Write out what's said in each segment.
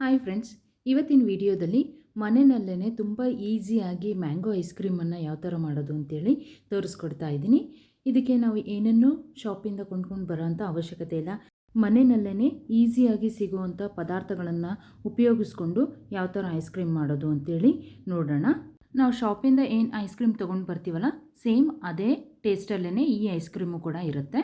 Hi friends ಇವತ್ತಿನ ವಿಡಿಯೋದಲ್ಲಿ ಮನೆಯಲ್ಲೇ ತುಂಬ ಈಸಿಯಾಗಿ ಮ್ಯಾಂಗೋ ಐಸ್ ಕ್ರೀಮನ್ನು ಯಾವ ಥರ ಮಾಡೋದು ಅಂತೇಳಿ ತೋರಿಸ್ಕೊಡ್ತಾ ಇದ್ದೀನಿ. ಇದಕ್ಕೆ ನಾವು ಏನನ್ನೂ ಶಾಪಿಂದ ಕೊಂಡ್ಕೊಂಡು ಬರೋಂಥ ಅವಶ್ಯಕತೆ ಇಲ್ಲ. ಮನೆಯಲ್ಲೇ ಈಸಿಯಾಗಿ ಸಿಗುವಂಥ ಪದಾರ್ಥಗಳನ್ನು ಉಪಯೋಗಿಸ್ಕೊಂಡು ಯಾವ ಥರ ಐಸ್ ಕ್ರೀಮ್ ಮಾಡೋದು ಅಂತೇಳಿ ನೋಡೋಣ. ನಾವು ಶಾಪಿಂದ ಏನು ಐಸ್ ಕ್ರೀಮ್ ತೊಗೊಂಡು ಬರ್ತೀವಲ್ಲ ಸೇಮ್ ಅದೇ ಟೇಸ್ಟಲ್ಲೇ ಈ ಐಸ್ ಕ್ರೀಮು ಕೂಡ ಇರುತ್ತೆ.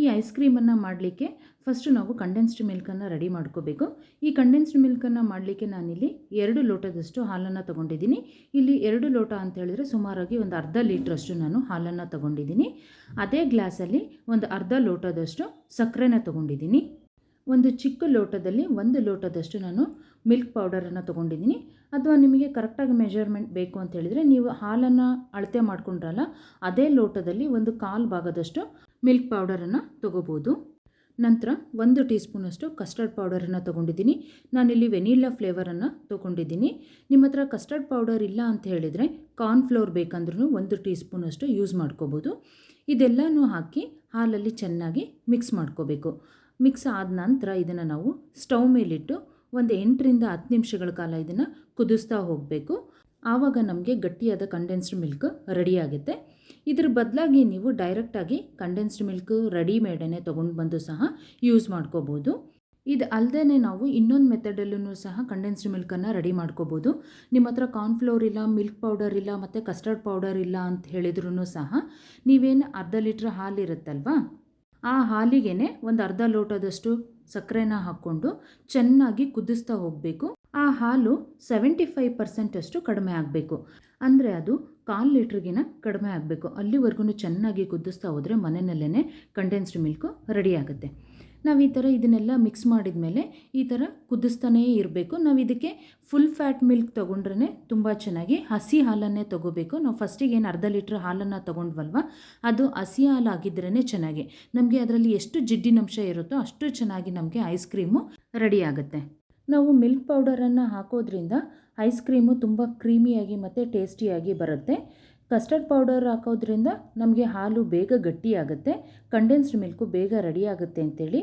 ಈ ಐಸ್ ಕ್ರೀಮನ್ನು ಮಾಡಲಿಕ್ಕೆ ಫಸ್ಟು ನಾವು ಕಂಡೆನ್ಸ್ಡ್ ಮಿಲ್ಕನ್ನು ರೆಡಿ ಮಾಡ್ಕೋಬೇಕು. ಈ ಕಂಡೆನ್ಸ್ಡ್ ಮಿಲ್ಕನ್ನು ಮಾಡಲಿಕ್ಕೆ ನಾನಿಲ್ಲಿ ಎರಡು ಲೋಟದಷ್ಟು ಹಾಲನ್ನು ತೊಗೊಂಡಿದ್ದೀನಿ. ಇಲ್ಲಿ ಎರಡು ಲೋಟ ಅಂತ ಹೇಳಿದ್ರೆ ಸುಮಾರಾಗಿ ಒಂದು ಅರ್ಧ ಲೀಟ್ರಷ್ಟು ನಾನು ಹಾಲನ್ನು ತೊಗೊಂಡಿದ್ದೀನಿ. ಅದೇ ಗ್ಲಾಸಲ್ಲಿ ಒಂದು ಅರ್ಧ ಲೋಟದಷ್ಟು ಸಕ್ಕರೆನ ತೊಗೊಂಡಿದ್ದೀನಿ. ಒಂದು ಚಿಕ್ಕ ಲೋಟದಲ್ಲಿ ಒಂದು ಲೋಟದಷ್ಟು ನಾನು ಮಿಲ್ಕ್ ಪೌಡರನ್ನು ತೊಗೊಂಡಿದ್ದೀನಿ. ಅಥವಾ ನಿಮಗೆ ಕರೆಕ್ಟಾಗಿ ಮೆಜರ್ಮೆಂಟ್ ಬೇಕು ಅಂತ ಹೇಳಿದರೆ ನೀವು ಹಾಲನ್ನು ಅಳತೆ ಮಾಡ್ಕೊಂಡ್ರಲ್ಲ, ಅದೇ ಲೋಟದಲ್ಲಿ ಒಂದು ಕಾಲು ಭಾಗದಷ್ಟು ಮಿಲ್ಕ್ ಪೌಡರನ್ನು ತಗೋಬೋದು. ನಂತರ ಒಂದು ಟೀ ಸ್ಪೂನಷ್ಟು ಕಸ್ಟರ್ಡ್ ಪೌಡರನ್ನು ತೊಗೊಂಡಿದ್ದೀನಿ. ನಾನಿಲ್ಲಿ ವೆನಿಲ್ಲಾ ಫ್ಲೇವರನ್ನು ತೊಗೊಂಡಿದ್ದೀನಿ. ನಿಮ್ಮ ಹತ್ರ ಕಸ್ಟರ್ಡ್ ಪೌಡರ್ ಇಲ್ಲ ಅಂತ ಹೇಳಿದರೆ ಕಾರ್ನ್ಫ್ಲೋರ್ ಬೇಕಂದ್ರೂ ಒಂದು ಟೀ ಸ್ಪೂನಷ್ಟು ಯೂಸ್ ಮಾಡ್ಕೋಬೋದು. ಇದೆಲ್ಲನೂ ಹಾಕಿ ಹಾಲಲ್ಲಿ ಚೆನ್ನಾಗಿ ಮಿಕ್ಸ್ ಮಾಡ್ಕೋಬೇಕು. ಮಿಕ್ಸ್ ಆದ ನಂತರ ಇದನ್ನು ನಾವು ಸ್ಟವ್ ಮೇಲಿಟ್ಟು ಒಂದು ಎಂಟರಿಂದ ಹತ್ತು ನಿಮಿಷಗಳ ಕಾಲ ಇದನ್ನು ಕುದಿಸ್ತಾ ಹೋಗಬೇಕು. ಆವಾಗ ನಮಗೆ ಗಟ್ಟಿಯಾದ ಕಂಡೆನ್ಸ್ಡ್ ಮಿಲ್ಕ್ ರೆಡಿ ಆಗುತ್ತೆ. ಇದ್ರ ಬದಲಾಗಿ ನೀವು ಡೈರೆಕ್ಟಾಗಿ ಕಂಡೆನ್ಸ್ಡ್ ಮಿಲ್ಕ್ ರೆಡಿಮೇಡನ್ನೇ ತೊಗೊಂಡು ಬಂದು ಸಹ ಯೂಸ್ ಮಾಡ್ಕೋಬೋದು. ಇದು ಅಲ್ಲದೆ ನಾವು ಇನ್ನೊಂದು ಮೆಥಡಲ್ಲೂ ಸಹ ಕಂಡೆನ್ಸ್ಡ್ ಮಿಲ್ಕನ್ನು ರೆಡಿ ಮಾಡ್ಕೋಬೋದು. ನಿಮ್ಮ ಹತ್ರ ಕಾರ್ನ್ಫ್ಲೋರ್ ಇಲ್ಲ ಮಿಲ್ಕ್ ಪೌಡರ್ ಇಲ್ಲ, ಮತ್ತು ಕಸ್ಟರ್ಡ್ ಪೌಡರ್ ಇಲ್ಲ ಅಂತ ಹೇಳಿದ್ರೂ ಸಹ ನೀವೇನು ಅರ್ಧ ಲೀಟ್ರ್ ಹಾಲು ಇರುತ್ತಲ್ವಾ? ಆ ಹಾಲಿಗೆ ಒಂದು ಅರ್ಧ ಲೋಟದಷ್ಟು ಸಕ್ಕರೆನ ಹಾಕ್ಕೊಂಡು ಚೆನ್ನಾಗಿ ಕುದಿಸ್ತಾ ಹೋಗಬೇಕು. ಆ ಹಾಲು ಸೆವೆಂಟಿ ಫೈವ್ ಪರ್ಸೆಂಟಷ್ಟು ಕಡಿಮೆ ಆಗಬೇಕು. ಅಂದರೆ ಅದು ಕಾಲು ಲೀಟ್ರಿಗಿನ ಕಡಿಮೆ ಆಗಬೇಕು. ಅಲ್ಲಿವರೆಗೂ ಚೆನ್ನಾಗಿ ಕುದಿಸ್ತಾ ಹೋದರೆ ಮನೆಯಲ್ಲೇ ಕಂಡೆನ್ಸ್ಡ್ ಮಿಲ್ಕು ರೆಡಿ ಆಗುತ್ತೆ. ನಾವು ಈ ಥರ ಇದನ್ನೆಲ್ಲ ಮಿಕ್ಸ್ ಮಾಡಿದ ಮೇಲೆ ಈ ಥರ ಕುದಿಸ್ತಾನೇ ಇರಬೇಕು. ನಾವು ಇದಕ್ಕೆ ಫುಲ್ ಫ್ಯಾಟ್ ಮಿಲ್ಕ್ ತೊಗೊಂಡ್ರೆ ತುಂಬ ಚೆನ್ನಾಗಿ ಹಸಿ ಹಾಲನ್ನೇ ತೊಗೋಬೇಕು. ನಾವು ಫಸ್ಟಿಗೆ ಏನು ಅರ್ಧ ಲೀಟ್ರ್ ಹಾಲನ್ನು ತೊಗೊಂಡ್ವಲ್ವ? ಅದು ಹಸಿ ಹಾಲು ಆಗಿದ್ರೇ ಚೆನ್ನಾಗಿ. ನಮಗೆ ಅದರಲ್ಲಿ ಎಷ್ಟು ಜಿಡ್ಡಿನಂಶ ಇರುತ್ತೋ ಅಷ್ಟು ಚೆನ್ನಾಗಿ ನಮಗೆ ಐಸ್ ಕ್ರೀಮು ರೆಡಿ ಆಗುತ್ತೆ. ನಾವು ಮಿಲ್ಕ್ ಪೌಡರನ್ನು ಹಾಕೋದ್ರಿಂದ ಐಸ್ ಕ್ರೀಮು ತುಂಬ ಕ್ರೀಮಿಯಾಗಿ ಮತ್ತು ಟೇಸ್ಟಿಯಾಗಿ ಬರುತ್ತೆ. ಕಸ್ಟರ್ಡ್ ಪೌಡರ್ ಹಾಕೋದ್ರಿಂದ ನಮಗೆ ಹಾಲು ಬೇಗ ಗಟ್ಟಿಯಾಗುತ್ತೆ ಕಂಡೆನ್ಸ್ಡ್ ಮಿಲ್ಕು ಬೇಗ ರೆಡಿ ಆಗುತ್ತೆ ಅಂತೇಳಿ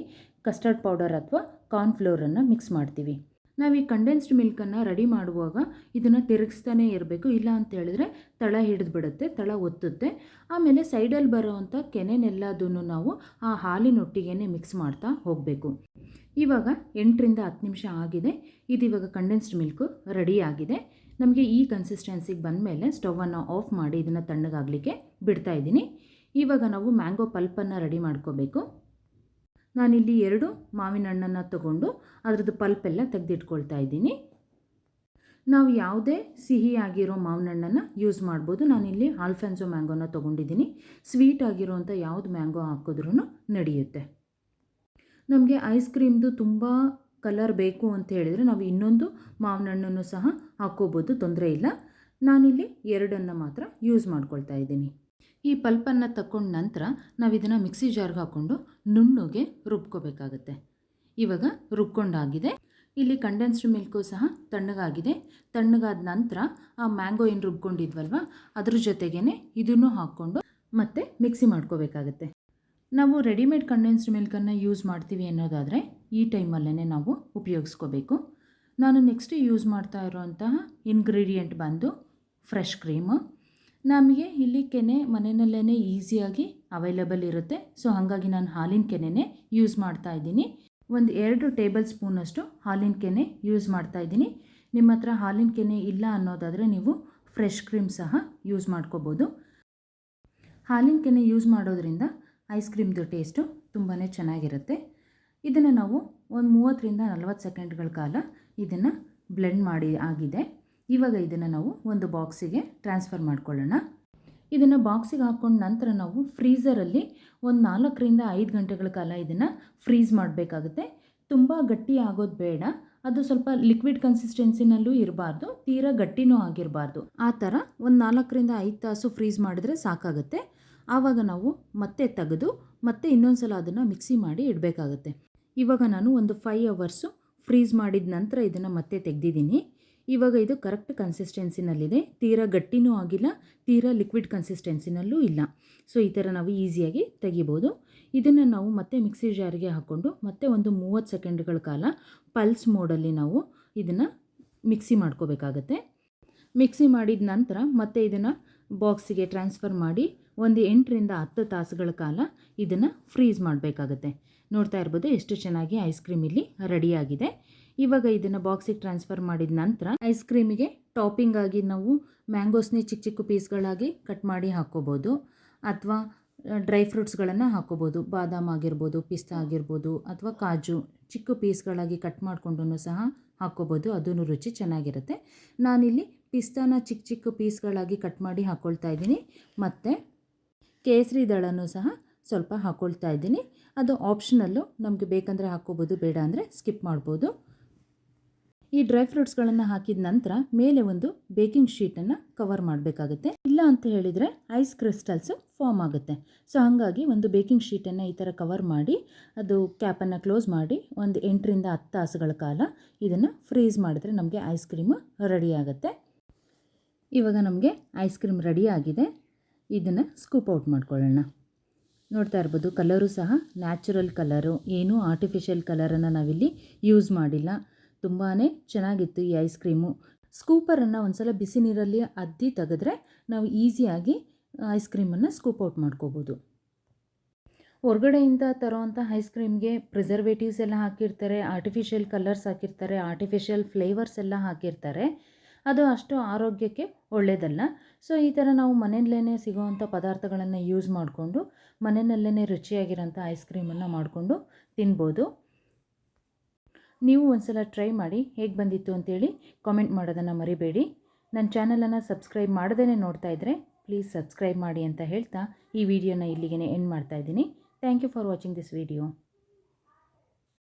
ಕಸ್ಟರ್ಡ್ ಪೌಡರ್ ಅಥವಾ ಕಾರ್ನ್ಫ್ಲೋರನ್ನು ಮಿಕ್ಸ್ ಮಾಡ್ತೀವಿ. ನಾವು ಈ ಕಂಡೆನ್ಸ್ಡ್ ಮಿಲ್ಕನ್ನು ರೆಡಿ ಮಾಡುವಾಗ ಇದನ್ನು ತಿರುಗಿಸ್ತಾನೆ ಇರಬೇಕು, ಇಲ್ಲ ಅಂತ ಹೇಳಿದ್ರೆ ತಳ ಹಿಡಿದು ಬಿಡುತ್ತೆ ತಳ ಒತ್ತುತ್ತೆ. ಆಮೇಲೆ ಸೈಡಲ್ಲಿ ಬರೋವಂಥ ಕೆನೆನೆಲ್ಲದನ್ನು ನಾವು ಆ ಹಾಲಿನೊಟ್ಟಿಗೆ ಮಿಕ್ಸ್ ಮಾಡ್ತಾ ಹೋಗಬೇಕು. ಇವಾಗ ಎಂಟರಿಂದ ಹತ್ತು ನಿಮಿಷ ಆಗಿದೆ ಇದು ಇವಾಗ ಕಂಡೆನ್ಸ್ಡ್ ಮಿಲ್ಕು ರೆಡಿ ಆಗಿದೆ. ನಮಗೆ ಈ ಕನ್ಸಿಸ್ಟೆನ್ಸಿಗೆ ಬಂದಮೇಲೆ ಸ್ಟವನ್ನು ಆಫ್ ಮಾಡಿ ಇದನ್ನು ತಣ್ಣಗಾಗಲಿಕ್ಕೆ ಬಿಡ್ತಾ ಇದ್ದೀನಿ. ಇವಾಗ ನಾವು ಮ್ಯಾಂಗೋ ಪಲ್ಪನ್ನು ರೆಡಿ ಮಾಡ್ಕೋಬೇಕು. ನಾನಿಲ್ಲಿ ಎರಡು ಮಾವಿನ ಹಣ್ಣನ್ನು ತಗೊಂಡು ಅದರದ್ದು ಪಲ್ಪೆಲ್ಲ ತೆಗೆದಿಟ್ಕೊಳ್ತಾ ಇದ್ದೀನಿ. ನಾವು ಯಾವುದೇ ಸಿಹಿ ಆಗಿರೋ ಮಾವಿನ ಹಣ್ಣನ್ನು ಯೂಸ್ ಮಾಡ್ಬೋದು. ನಾನಿಲ್ಲಿ ಆಲ್ಫೆನ್ಸೋ ಮ್ಯಾಂಗೋನ ತೊಗೊಂಡಿದ್ದೀನಿ. ಸ್ವೀಟ್ ಆಗಿರೋಂಥ ಯಾವುದು ಮ್ಯಾಂಗೋ ಹಾಕಿದ್ರೂ ನಡೆಯುತ್ತೆ. ನಮಗೆ ಐಸ್ ಕ್ರೀಮ್ದು ತುಂಬ ಕಲರ್ ಬೇಕು ಅಂತ ಹೇಳಿದರೆ ನಾವು ಇನ್ನೊಂದು ಮಾವಿನ ಹಣ್ಣನ್ನು ಸಹ ಹಾಕ್ಕೋಬೋದು, ತೊಂದರೆ ಇಲ್ಲ. ನಾನಿಲ್ಲಿ ಎರಡನ್ನು ಮಾತ್ರ ಯೂಸ್ ಮಾಡ್ಕೊಳ್ತಾ ಇದ್ದೀನಿ. ಈ ಪಲ್ಪನ್ನು ತಕ್ಕೊಂಡ ನಂತರ ನಾವು ಇದನ್ನು ಮಿಕ್ಸಿ ಜಾರ್ಗೆ ಹಾಕ್ಕೊಂಡು ನುಣ್ಣಗೆ ರುಬ್ಕೋಬೇಕಾಗತ್ತೆ. ಇವಾಗ ರುಬ್ಕೊಂಡಾಗಿದೆ. ಇಲ್ಲಿ ಕಂಡೆನ್ಸ್ಡ್ ಮಿಲ್ಕು ಸಹ ತಣ್ಣಗಾಗಿದೆ. ತಣ್ಣಗಾದ ನಂತರ ಆ ಮ್ಯಾಂಗೋ ಏನು ರುಬ್ಕೊಂಡಿದ್ವಲ್ವ, ಅದ್ರ ಜೊತೆಗೇ ಇದನ್ನು ಹಾಕ್ಕೊಂಡು ಮತ್ತೆ ಮಿಕ್ಸಿ ಮಾಡ್ಕೋಬೇಕಾಗತ್ತೆ. ನಾವು ರೆಡಿಮೇಡ್ ಕಂಡೆನ್ಸ್ಡ್ ಮಿಲ್ಕನ್ನು ಯೂಸ್ ಮಾಡ್ತೀವಿ ಅನ್ನೋದಾದರೆ ಈ ಟೈಮಲ್ಲೇ ನಾವು ಉಪಯೋಗಿಸ್ಕೋಬೇಕು. ನಾನು ನೆಕ್ಸ್ಟ್ ಯೂಸ್ ಮಾಡ್ತಾ ಇರೋಂತಹ ಇನ್ಗ್ರೀಡಿಯೆಂಟ್ ಬಂದು ಫ್ರೆಶ್ ಕ್ರೀಮು ನಮಗೆ ಇಲ್ಲಿ ಕೆನೆ ಮನೆಯಲ್ಲೇ ಈಸಿಯಾಗಿ ಅವೈಲಬಲ್ ಇರುತ್ತೆ. ಸೊ ಹಾಗಾಗಿ ನಾನು ಹಾಲಿನ ಕೆನೆನೇ ಯೂಸ್ ಮಾಡ್ತಾ ಇದ್ದೀನಿ. ಒಂದು ಎರಡು ಟೇಬಲ್ ಸ್ಪೂನಷ್ಟು ಹಾಲಿನ ಕೆನೆ ಯೂಸ್ ಮಾಡ್ತಾ ಇದ್ದೀನಿ. ನಿಮ್ಮ ಹತ್ರ ಹಾಲಿನ ಕೆನೆ ಇಲ್ಲ ಅನ್ನೋದಾದರೆ ನೀವು ಫ್ರೆಶ್ ಕ್ರೀಮ್ ಸಹ ಯೂಸ್ ಮಾಡ್ಕೋಬೋದು. ಹಾಲಿನ ಕೆನೆ ಯೂಸ್ ಮಾಡೋದ್ರಿಂದ ಐಸ್ ಕ್ರೀಮ್ದು ಟೇಸ್ಟು ತುಂಬಾ ಚೆನ್ನಾಗಿರುತ್ತೆ. ಇದನ್ನು ನಾವು ಒಂದು ಮೂವತ್ತರಿಂದ ನಲ್ವತ್ತು ಸೆಕೆಂಡ್ಗಳ ಕಾಲ ಇದನ್ನು ಬ್ಲೆಂಡ್ ಮಾಡಿ ಆಗಿದೆ. ಇವಾಗ ಇದನ್ನು ನಾವು ಒಂದು ಬಾಕ್ಸಿಗೆ ಟ್ರಾನ್ಸ್ಫರ್ ಮಾಡ್ಕೊಳ್ಳೋಣ. ಇದನ್ನು ಬಾಕ್ಸಿಗೆ ಹಾಕ್ಕೊಂಡು ನಂತರ ನಾವು ಫ್ರೀಝರಲ್ಲಿ ಒಂದು ನಾಲ್ಕರಿಂದ ಐದು ಗಂಟೆಗಳ ಕಾಲ ಇದನ್ನು ಫ್ರೀಸ್ ಮಾಡಬೇಕಾಗುತ್ತೆ. ತುಂಬ ಗಟ್ಟಿ ಆಗೋದು ಬೇಡ. ಅದು ಸ್ವಲ್ಪ ಲಿಕ್ವಿಡ್ ಕನ್ಸಿಸ್ಟೆನ್ಸಿನಲ್ಲೂ ಇರಬಾರ್ದು, ತೀರಾ ಗಟ್ಟಿನೂ ಆಗಿರಬಾರ್ದು. ಆ ಥರ ಒಂದು ನಾಲ್ಕರಿಂದ ಐದು ತಾಸು ಫ್ರೀಸ್ ಮಾಡಿದ್ರೆ ಸಾಕಾಗುತ್ತೆ. ಆವಾಗ ನಾವು ಮತ್ತೆ ತೆಗೆದು ಮತ್ತೆ ಇನ್ನೊಂದು ಸಲ ಅದನ್ನು ಮಿಕ್ಸಿ ಮಾಡಿ ಇಡಬೇಕಾಗತ್ತೆ. ಇವಾಗ ನಾನು ಒಂದು ಫೈವ್ ಅವರ್ಸು ಫ್ರೀಸ್ ಮಾಡಿದ ನಂತರ ಇದನ್ನು ಮತ್ತೆ ತೆಗೆದಿದ್ದೀನಿ. ಇವಾಗ ಇದು ಕರೆಕ್ಟ್ ಕನ್ಸಿಸ್ಟೆನ್ಸಿನಲ್ಲಿದೆ ತೀರಾ ಗಟ್ಟಿನೂ ಆಗಿಲ್ಲ, ತೀರಾ ಲಿಕ್ವಿಡ್ ಕನ್ಸಿಸ್ಟೆನ್ಸಿನಲ್ಲೂ ಇಲ್ಲ. ಸೊ ಈ ಥರ ನಾವು ಈಸಿಯಾಗಿ ತೆಗಿಬೋದು. ಇದನ್ನು ನಾವು ಮತ್ತೆ ಮಿಕ್ಸಿ ಜಾರಿಗೆ ಹಾಕ್ಕೊಂಡು ಮತ್ತೆ ಒಂದು ಮೂವತ್ತು ಸೆಕೆಂಡ್ಗಳ ಕಾಲ ಪಲ್ಸ್ ಮೋಡಲ್ಲಿ ನಾವು ಇದನ್ನು ಮಿಕ್ಸಿ ಮಾಡ್ಕೋಬೇಕಾಗತ್ತೆ. ಮಿಕ್ಸಿ ಮಾಡಿದ ನಂತರ ಮತ್ತೆ ಇದನ್ನು ಬಾಕ್ಸಿಗೆ ಟ್ರಾನ್ಸ್ಫರ್ ಮಾಡಿ ಒಂದು ಎಂಟರಿಂದ ಹತ್ತು ತಾಸುಗಳ ಕಾಲ ಇದನ್ನು ಫ್ರೀಸ್ ಮಾಡಬೇಕಾಗತ್ತೆ. ನೋಡ್ತಾ ಇರ್ಬೋದು ಎಷ್ಟು ಚೆನ್ನಾಗಿ ಐಸ್ ಕ್ರೀಮ್ ಇಲ್ಲಿ ರೆಡಿಯಾಗಿದೆ ಇವಾಗ ಇದನ್ನು ಬಾಕ್ಸಿಗೆ ಟ್ರಾನ್ಸ್ಫರ್ ಮಾಡಿದ ನಂತರ ಐಸ್ ಕ್ರೀಮಿಗೆ ಟಾಪಿಂಗ್ ಆಗಿ ನಾವು ಮ್ಯಾಂಗೋಸ್ನೇ ಚಿಕ್ಕ ಚಿಕ್ಕ ಪೀಸ್ಗಳಾಗಿ ಕಟ್ ಮಾಡಿ ಹಾಕ್ಕೋಬೋದು. ಅಥವಾ ಡ್ರೈ ಫ್ರೂಟ್ಸ್ಗಳನ್ನು ಹಾಕ್ಕೋಬೋದು. ಬಾದಾಮ್ ಆಗಿರ್ಬೋದು, ಪಿಸ್ತಾ ಆಗಿರ್ಬೋದು, ಅಥವಾ ಕಾಜು ಚಿಕ್ಕ ಪೀಸ್ಗಳಾಗಿ ಕಟ್ ಮಾಡಿಕೊಂಡು ಸಹ ಹಾಕ್ಕೋಬೋದು. ಅದೂ ರುಚಿ ಚೆನ್ನಾಗಿರುತ್ತೆ. ನಾನಿಲ್ಲಿ ಪಿಸ್ತಾನ ಚಿಕ್ಕ ಚಿಕ್ಕ ಪೀಸ್ಗಳಾಗಿ ಕಟ್ ಮಾಡಿ ಹಾಕ್ಕೊಳ್ತಾ ಇದ್ದೀನಿ. ಮತ್ತು ಕೇಸರಿ ದಳನೂ ಸಹ ಸ್ವಲ್ಪ ಹಾಕ್ಕೊಳ್ತಾ ಇದ್ದೀನಿ. ಅದು ಆಪ್ಷನಲ್ಲು ನಮಗೆ ಬೇಕಂದರೆ ಹಾಕ್ಕೋಬೋದು, ಬೇಡ ಅಂದರೆ ಸ್ಕಿಪ್ ಮಾಡ್ಬೋದು. ಈ ಡ್ರೈ ಫ್ರೂಟ್ಸ್ಗಳನ್ನು ಹಾಕಿದ ನಂತರ ಮೇಲೆ ಒಂದು ಬೇಕಿಂಗ್ ಶೀಟನ್ನು ಕವರ್ ಮಾಡಬೇಕಾಗುತ್ತೆ. ಇಲ್ಲ ಅಂತ ಹೇಳಿದರೆ ಐಸ್ ಕ್ರಿಸ್ಟಲ್ಸು ಫಾರ್ಮ್ ಆಗುತ್ತೆ. ಸೊ ಹಾಗಾಗಿ ಒಂದು ಬೇಕಿಂಗ್ ಶೀಟನ್ನು ಈ ಥರ ಕವರ್ ಮಾಡಿ, ಅದು ಕ್ಯಾಪನ್ನು ಕ್ಲೋಸ್ ಮಾಡಿ, ಒಂದು ಎಂಟರಿಂದ ಹತ್ತು ತಾಸುಗಳ ಕಾಲ ಇದನ್ನು ಫ್ರೀಸ್ ಮಾಡಿದ್ರೆ ನಮಗೆ ಐಸ್ ಕ್ರೀಮು ರೆಡಿ ಆಗುತ್ತೆ. ಇವಾಗ ನಮಗೆ ಐಸ್ ಕ್ರೀಮ್ ರೆಡಿ ಆಗಿದೆ. ಇದನ್ನು ಸ್ಕೂಪ್ ಔಟ್ ಮಾಡ್ಕೊಳ್ಳೋಣ. ನೋಡ್ತಾ ಇರ್ಬೋದು ಕಲರು ಸಹ ನ್ಯಾಚುರಲ್ ಕಲರು ಏನೂ ಆರ್ಟಿಫಿಷಿಯಲ್ ಕಲರನ್ನು ನಾವಿಲ್ಲಿ ಯೂಸ್ ಮಾಡಿಲ್ಲ. ತುಂಬಾ ಚೆನ್ನಾಗಿತ್ತು ಈ ಐಸ್ ಕ್ರೀಮು ಸ್ಕೂಪರನ್ನು ಒಂದ್ಸಲ ಬಿಸಿ ನೀರಲ್ಲಿ ಅದ್ದಿ ತೆಗೆದ್ರೆ ನಾವು ಈಸಿಯಾಗಿ ಐಸ್ ಕ್ರೀಮನ್ನು ಸ್ಕೂಪ್ ಔಟ್ ಮಾಡ್ಕೋಬೋದು. ಹೊರಗಡೆಯಿಂದ ತರೋವಂಥ ಐಸ್ ಕ್ರೀಮ್ಗೆ ಪ್ರಿಸರ್ವೇಟಿವ್ಸ್ ಎಲ್ಲ ಹಾಕಿರ್ತಾರೆ ಆರ್ಟಿಫಿಷಿಯಲ್ ಕಲರ್ಸ್ ಹಾಕಿರ್ತಾರೆ ಆರ್ಟಿಫಿಷಿಯಲ್ ಫ್ಲೇವರ್ಸ್ ಎಲ್ಲ ಹಾಕಿರ್ತಾರೆ. ಅದು ಅಷ್ಟು ಆರೋಗ್ಯಕ್ಕೆ ಒಳ್ಳೆಯದಲ್ಲ ಸೊ ಈ ಥರ ನಾವು ಮನೆಯಲ್ಲೇ ಸಿಗೋವಂಥ ಪದಾರ್ಥಗಳನ್ನು ಯೂಸ್ ಮಾಡಿಕೊಂಡು ಮನೆಯಲ್ಲೇ ರುಚಿಯಾಗಿರೋಂಥ ಐಸ್ ಕ್ರೀಮನ್ನು ಮಾಡಿಕೊಂಡು ತಿನ್ಬೋದು. ನೀವು ಒಂದ್ಸಲ ಟ್ರೈ ಮಾಡಿ ಹೇಗೆ ಬಂದಿತ್ತು ಅಂತೇಳಿ ಕಾಮೆಂಟ್ ಮಾಡೋದನ್ನು ಮರಿಬೇಡಿ. ನನ್ನ ಚಾನಲನ್ನು ಸಬ್ಸ್ಕ್ರೈಬ್ ಮಾಡದೇ ನೋಡ್ತಾ ಇದ್ದರೆ ಪ್ಲೀಸ್ ಸಬ್ಸ್ಕ್ರೈಬ್ ಮಾಡಿ ಅಂತ ಹೇಳ್ತಾ ಈ ವಿಡಿಯೋನ ಇಲ್ಲಿಗೆ ಎಂಡ್ ಮಾಡ್ತಾ ಇದ್ದೀನಿ. Thank you for watching this video